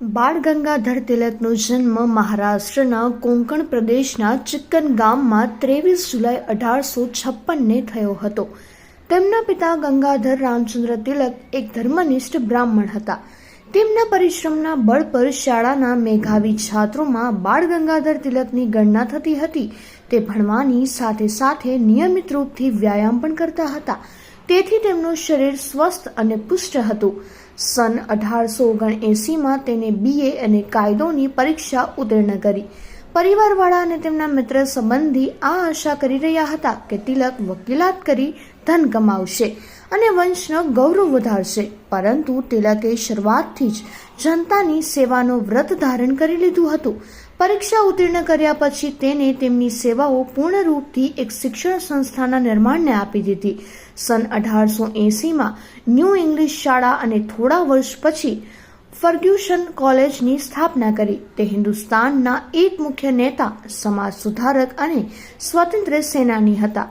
બાળ ગંગાધર તિલકનો જન્મ મહારાષ્ટ્રના કોંકણ પ્રદેશના ચિક્કન ગામમાં ત્રેવીસ જુલાઈ અઢારસો છપ્પનને થયો હતો. તેમના પિતા ગંગાધર રામચંદ્ર તિલક એક ધર્મનિષ્ઠ બ્રાહ્મણ હતા. તેમના પરિશ્રમના બળ પર શાળાના મેઘાવી છાત્રોમાં બાળ ગંગાધર તિલકની ગણના થતી હતી. તે ભણવાની સાથે સાથે નિયમિત રૂપથી વ્યાયામ પણ કરતા હતા. તેથી તેમનું શરીર સ્વસ્થ અને પુષ્ટ હતું. સન અઢારસો ઓગણએંસીમાં તેને બીએ અને કાયદોની પરીક્ષા ઉત્તીર્ણ કરી. પરિવારવાળા અને તેમના મિત્ર સંબંધી આ આશા કરી રહ્યા હતા કે તિલક વકીલાત કરી ધન કમાવશે અને વંશનો ગૌરવ વધારશે. પરંતુ તિલકે શરૂઆતથી જ જનતાની સેવાનો વ્રત ધારણ કરી લીધું હતું. પરીક્ષા ઉત્તીર્ણ કર્યા પછી તેને તેમની સેવાઓ પૂર્ણ રૂપથી એક શિક્ષણ સંસ્થાના નિર્માણને આપી દીધી. સન અઢારસો એંસીમાં ન્યૂ ઇંગ્લિશ શાળા અને થોડા વર્ષ પછી ફર્ગ્યુસન કોલેજની સ્થાપના કરી. તે હિન્દુસ્તાનના એક મુખ્ય નેતા, સમાજ સુધારક અને સ્વતંત્ર સેનાની હતા.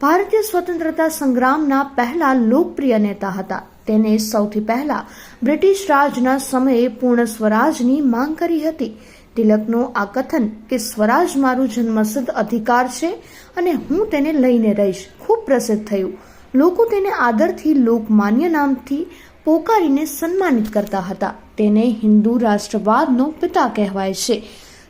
ભારતીય સ્વતંત્રતા સંગ્રામના પહેલા લોકપ્રિય નેતા હતા. તેને સૌથી પહેલા બ્રિટિશ રાજના સમયે પૂર્ણ સ્વરાજની માંગ કરી હતી. તિલકનું આ કથન કે સ્વરાજ મારું જન્મસિદ્ધ અધિકાર છે અને હું તેને લઈને રહીશ. ખૂબ પ્રસિદ્ધ થયું. લોકો તેને આદરથી લોકમાન્ય નામથી પોકારીને સન્માનિત કરતા હતા. તેને હિન્દુ રાષ્ટ્રવાદનો પિતા કહેવાય છે.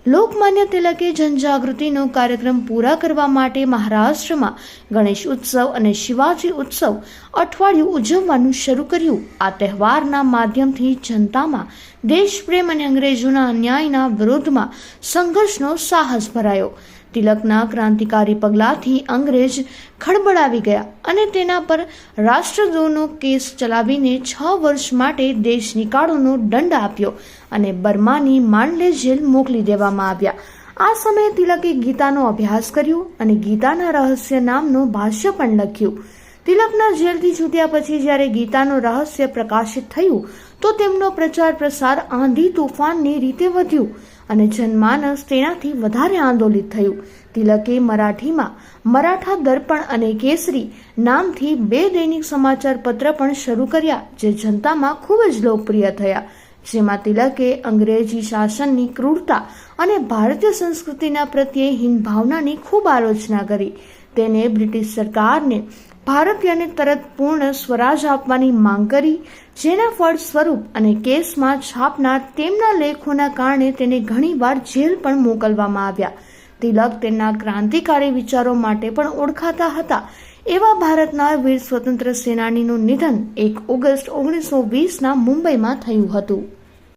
લોકમાન્ય તિલકે જનજાગૃતિનો કાર્યક્રમ પૂરા કરવા માટે મહારાષ્ટ્રમાં ગણેશ ઉત્સવ અને શિવાજી ઉત્સવ અઠવાડિયું ઉજવવાનું શરૂ કર્યું. આ તહેવારના માધ્યમથી જનતામાં દેશપ્રેમ અને અંગ્રેજોના અન્યાયના વિરોધમાં સંઘર્ષનો સાહસ ભરાયો. તિલકના ક્રાંતિકારી પગલાંથી અંગ્રેજ ખડબડાવી ગયા અને તેના પર રાષ્ટ્રદ્રોહનો કેસ ચલાવીને છ વર્ષ માટે દેશ નિકાળોનો દંડ આપ્યો અને બર્માની માંડલે જેલ મોકલી દેવામાં આવ્યા. આ સમયે તિલકે ગીતાનો અભ્યાસ કર્યો અને ગીતાના રહસ્ય નામનું ભાષ્ય પણ લખ્યું. તિલકના જેલથી છૂટ્યા પછી જ્યારે ગીતાનું રહસ્ય પ્રકાશિત થયું, તો તેમનો પ્રચાર પ્રસાર આંધી તોફાનની રીતે વધ્યું. અને જનમાનસ તેનાથી વધારે આંદોલિત થયું. તિલકે મરાઠીમાં મરાઠા દર્પણ અને કેસરી નામથી બે દૈનિક સમાચાર પત્ર પણ શરૂ કર્યા, જે જનતામાં ખૂબ જ લોકપ્રિય થયા. જેમાં તિલકે અંગ્રેજી શાસનની ક્રૂરતા અને ભારતીય સંસ્કૃતિના પ્રત્યે હીન ભાવનાની ખૂબ આલોચના કરી. તેને બ્રિટિશ સરકારને ભારતીયને તરત પૂર્ણ સ્વરાજ આપવાની માંગ કરી. જેના ફળ સ્વરૂપ અને કેસમાં છાપનાર તેમના લેખોના કારણે તેને ઘણીવાર જેલ પણ મોકલવામાં આવ્યા. તિલક તેના ક્રાંતિકારી વિચારો માટે પણ ઓળખાતા હતા. એવા ભારતના વીર સ્વતંત્ર સેનાનીનું નિધન એક ઓગસ્ટ ઓગણીસો વીસના મુંબઈમાં થયું હતું.